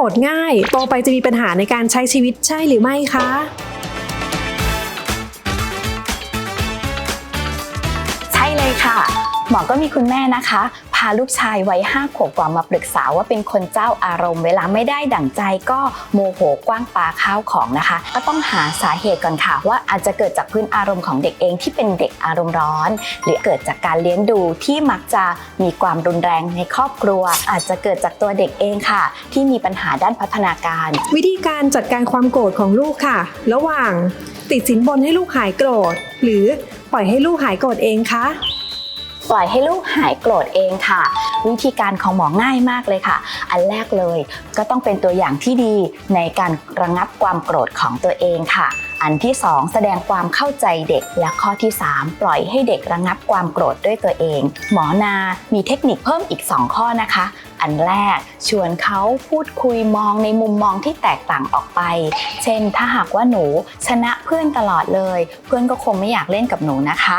รธง่าย โตไปจะมีปัญหาในการใช้ชีวิตใช่หรือไม่คะใช่เลยค่ะ หมอก็มีคุณแม่นะคะ พาลูกชายวัยห้าขวบกว่ามาปรึกษาว่าเป็นคนเจ้าอารมณ์ เวลาไม่ได้ดั่งใจก็โมโหกว้างปาข้าวของนะคะ ก็ต้องหาสาเหตุก่อนค่ะ ว่าอาจจะเกิดจากพื้นอารมณ์ของเด็กเองที่เป็นเด็กอารมณ์ร้อน หรือเกิดจากการเลี้ยงดูที่มักจะมีความรุนแรงในครอบครัว อาจจะเกิดจากตัวเด็กเองค่ะ ที่มีปัญหาด้านพัฒนาการ วิธีการจัดการความโกรธของลูกค่ะ ระหว่างติดสินบนให้ลูกหายโกรธ หรือปล่อยให้ลูกหายโกรธเองคะ ปล่อยให้ลูกหายโกรธเองค่ะ วิธีการของหมอง่ายมากเลยค่ะ อันแรกเลยก็ต้องเป็นตัวอย่างที่ดีในการระงับความโกรธของตัวเองค่ะ อันที่ 2 แสดงความเข้าใจเด็ก และข้อที่ 3 ปล่อยให้เด็กระงับความโกรธด้วยตัวเอง หมอนา มีเทคนิคเพิ่มอีก 2 ข้อนะคะ อันแรกชวนเขาพูดคุยมองในมุมมองที่แตกต่างออกไป เช่น ถ้าหากว่าหนูชนะเพื่อนตลอดเลย เพื่อนก็คงไม่อยากเล่นกับหนูนะคะ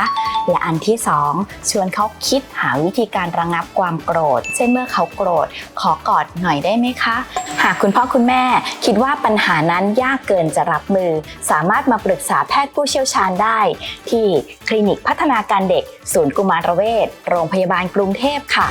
และอันที่ 2 ชวนเขาคิดหาวิธีการระงับความโกรธ เช่นเมื่อเขาโกรธ ขอกอดหน่อยได้ไหมคะ หากคุณพ่อคุณแม่ คิดว่าปัญหานั้นยากเกินจะรับมือ สามารถมาปรึกษาแพทย์ผู้เชี่ยวชาญได้ ที่คลินิกพัฒนาการเด็ก ศูนย์กุมารเวชโรงพยาบาลกรุงเทพค่ะ